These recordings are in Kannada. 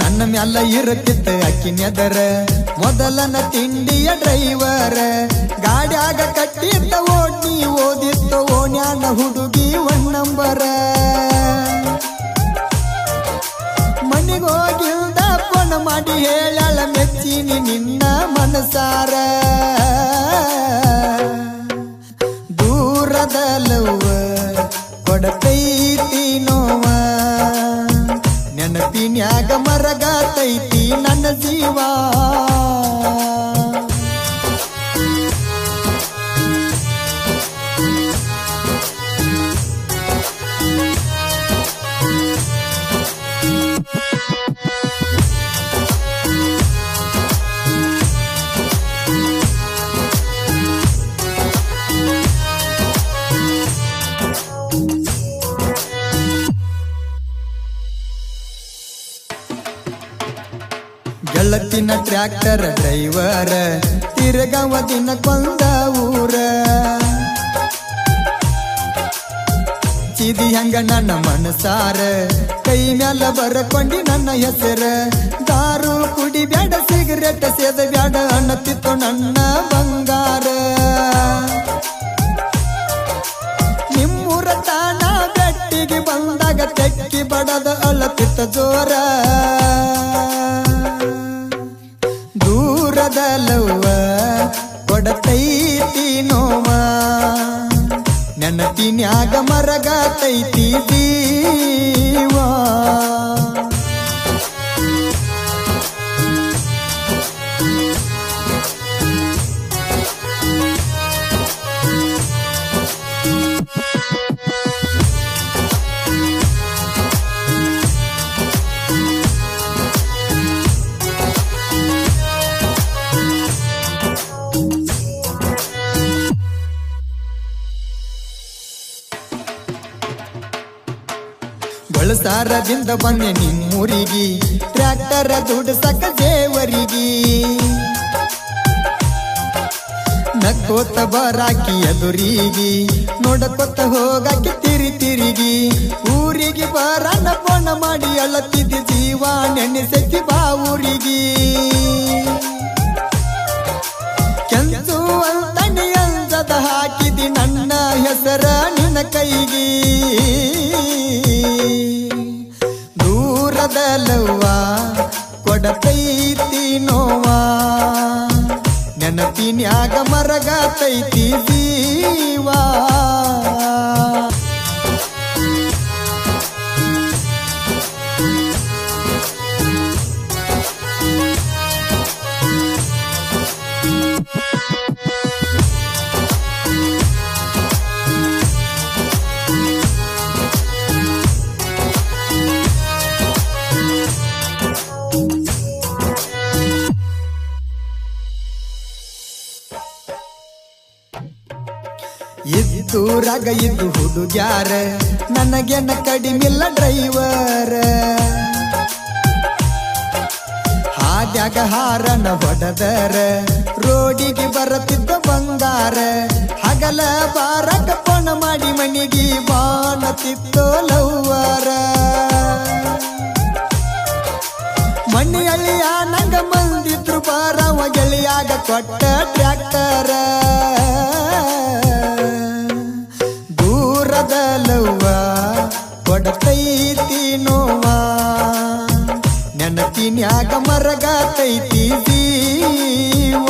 ನನ್ನ ಮ್ಯಾಲ ಇರುತ್ತಿತ್ತ ಅಕ್ಕಿನೆದರ ಮೊದಲನ ತಿಂಡಿಯ ಡ್ರೈವರ್. ಗಾಡ್ಯಾಗ ಕಟ್ಟಿದ್ದ ಓಣಿ, ಓದಿದ್ದ ಓಣ್ಯಾನ ಹುಡುಗಿ ಒನ್ ನಂಬರ ಮನೆಗೋಗಿಲ್ದ ಫೋನ್ ಮಾಡಿ ಹೇಳಳ ಮೆಚ್ಚಿನಿ ನಿನ್ನ ಮನಸಾರ. ದೂರದ ಲವ್ವ ಕೊಡತೈತಿ ನೆನಪಿನ್ಯಾಗ ಮರಗಾತೈತಿ ನನ್ನ ಜೀವ. ಗೆಳತಿನ ಟ್ರ್ಯಾಕ್ಟರ್ ಡ್ರೈವರ್ ತಿರುಗವದಿನ ಕೊಂದ ಊರ. ಚಿದಿ ಹಂಗ ನನ್ನ ಮನಸಾರ, ಕೈ ಮ್ಯಾಲ ಬರಕೊಂಡಿ ನನ್ನ ಹೆಸರ. ದಾರು ಕುಡಿ ಬ್ಯಾಡ, ಸಿಗರೆಟ್ ಸೇದ ಬ್ಯಾಡ, ಅನ್ನತಿತ್ತು ನನ್ನ ಬಂಗಾರ. ನಿಮ್ಮೂರ ತಾನ ಬೆಟ್ಟಿಗೆ ಬಂದಾಗ ತೆಕ್ಕಿ ಬಡದ ಅಳತಿತ್ತ ಜೋರ. ದೂರದ ಲವ್ವ ಕೊಡತೈತಿ ನೋವ. ನೆನಪಿನ್ಯಾಗ ಮರಗತೈತಿ ಜೀವ ಬಳಸಾರದಿಂದ ಬಂದೆ ನಿಮ್ಮೂರಿಗಿ. ದುಡ್ಡು ಸಕ ಜೇವರಿಗಿ ನಕ್ಕೋತ ಬರಾಕಿ ಎದುರಿಗಿ. ನೋಡಕೊತ್ತ ಹೋಗಾಕಿ ತಿರಿ ತಿರುಗಿ. ಊರಿಗೆ ಬರನ ನಪೋಣ ಮಾಡಿ ಅಳತ್ತಿದ್ದ ಜೀವ ನೆನೆಸಿ ಬಾ ಊರಿಗಿ. ದೂರದ ಲವ್ವ ಕೊಡತೈತಿ ನೋವಾ ನೆನಪಿನ್ಯಾಗ ಮರಗತೈತಿ ಜೀವ ಇದ್ದೂರಾಗ ಇದ್ದು ಹುಡುಗ್ಯಾರ. ನನಗೆನ ಕಡಿಮಿಲ್ಲ ಡ್ರೈವರ್. ಹಾದ್ಯಾಗ ಹಾರನ ಹೊಡೆದರ. ರೋಡಿಗೆ ಬರತಿದ್ದ ಬಂಗಾರ. ಹಗಲ ಬಾರಕ ಪಣ ಮಾಡಿ ಮನಿಗೆ ಬಾಣತಿತ್ತೋ ಲವ್ವರ. ಮಣ್ಣಿಯಲ್ಲಿಯ ನಂಗ ಮಂದಿದ್ರು ಬಾರವ ಗೆಳೆಯಾಗ ಕೊಟ್ಟ ಟ್ರ್ಯಾಕ್ಟರ. ಲವ್ವ ಕೊಡತೈತಿ ನೋವ. ನೆನಪಿನ್ಯಾಗ ಮರಗಾತೈತಿ ಜೀವ.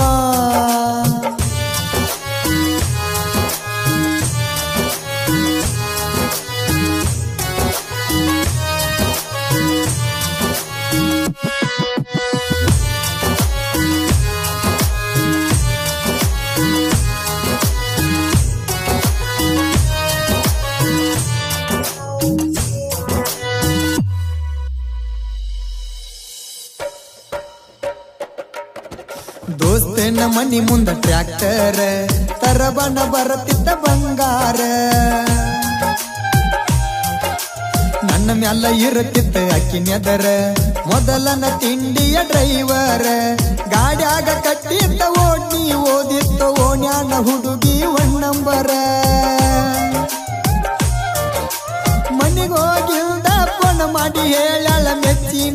ದೋಸ್ತನ ಮನಿ ಮುಂದ ಟ್ರ್ಯಾಕ್ಟರ್ ತರಬಣ ಬರತಿದ್ದ ಬಂಗಾರ. ನನ್ನ ಮ್ಯಾಲ ಇರುತ್ತಿತ್ತ ಅಕ್ಕಿನೆದರ ಮೊದಲನ ತಿಂಡಿಯ ಡ್ರೈವರ್ ಗಾಡ್ಯಾಗ ಕಟ್ಟಿದ್ದ ಓಣಿ ಓದಿತ್ತ ಓಣ್ಯಾನ ಹುಡುಗಿ ಒನ್ ನಂಬರ ಮನಿಗೋಗಿಲ್ದ ಫೋನ್ ಮಾಡಿ ಹೇಳಳ ಮೆಚ್ಚಿನಿ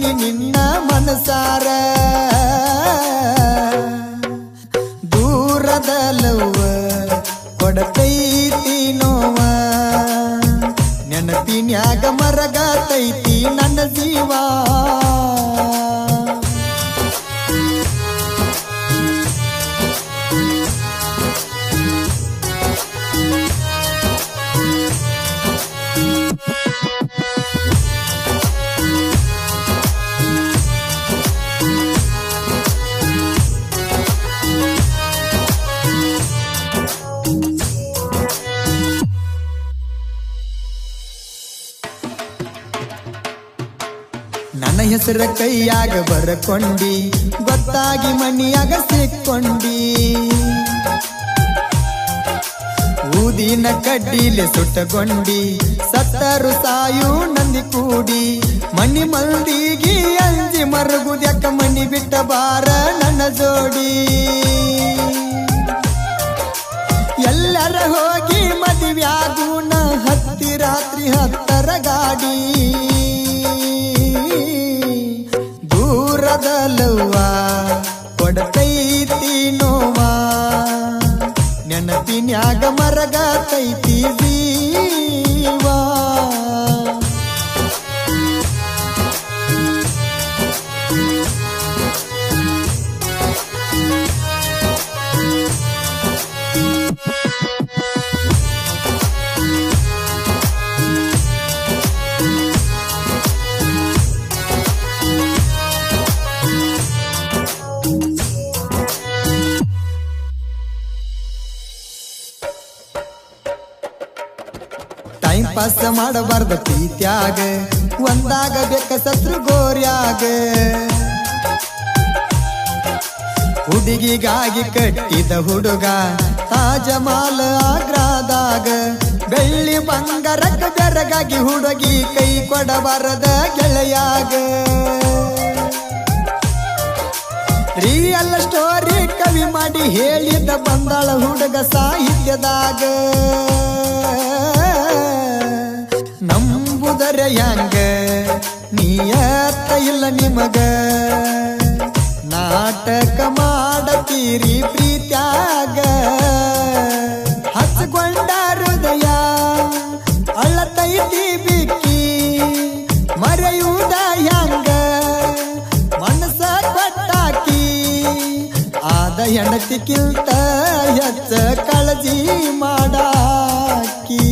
ಹೆಸರ ಕೈಯಾಗ ಬರಕೊಂಡಿ, ಗೊತ್ತಾಗಿ ಮನಿಯಾಗ ಸಿಕ್ಕೊಂಡಿ. ಊದಿನ ಕಡ್ಡಿಲೆ ಸುಟ್ಟಗೊಂಡಿ, ಸತ್ತರು ಸಾಯು ನಂದಿ ಕೂಡಿ. ಮನಿ ಮಲ್ದಿಗಿ ಅಂಜಿ ಮರಗುದ್ಯಾಕ ಮನಿ ಬಿಟ್ಟ ಬಾರ ನನ್ನ ಜೋಡಿ. ಎಲ್ಲರ ಹೋಗಿ ಮದುವ್ಯಾಗೂನ ಹತ್ತಿ ರಾತ್ರಿ ಹತ್ತರ ಗಾಡಿ. ಮರಗತೈತಿ ಜೀವಾ ಪಾಸ್ ಮಾಡಬಾರ್ದ ಪ್ರೀತ್ಯಾಗ ಒಂದಾಗ ಬೇಕ ಸತ್ರು ಗೋರ್ಯಾಗ. ಹುಡುಗಿಗಾಗಿ ಕಟ್ಟಿದ ಹುಡುಗ ತಾಜಮಾಲ ಆಗ್ರಾದಾಗ. ಬೆಳ್ಳಿ ಬಂಗಾರಕ್ಕ ಬೆರಗಾಗಿ ಹುಡುಗಿ ಕೈ ಕೊಡಬಾರದ ಗೆಳೆಯಾಗ. ರಿಯಲ್ ಸ್ಟೋರಿ ಕವಿ ಮಾಡಿ ಹೇಳಿದ ಬಂದಾಳ ಹುಡುಗ ಸಾಹಿತ್ಯದಾಗ. ನಂಬುದರೆ ನೀ ನೀಯತ್ತ ಇಲ್ಲ ನಿಮಗ? ನಾಟಕ ಮಾಡತೀರಿ ಪ್ರೀತ್ಯಾಗ? ಹಚ್ಕೊಂಡ ಹೃದಯ, ಅಳತೈತಿ ಬಿಕ್ಕಿ ಮರೆಯುವುದ ಹ್ಯಾಂಗ ಮನಸ ಕೊಟ್ಟಾಕಿ, ಆದ ಹೆಂಡತಿಕ್ಕಿಂತ ಹೆಚ್ಚ ಕಾಳಜಿ ಮಾಡಾಕಿ.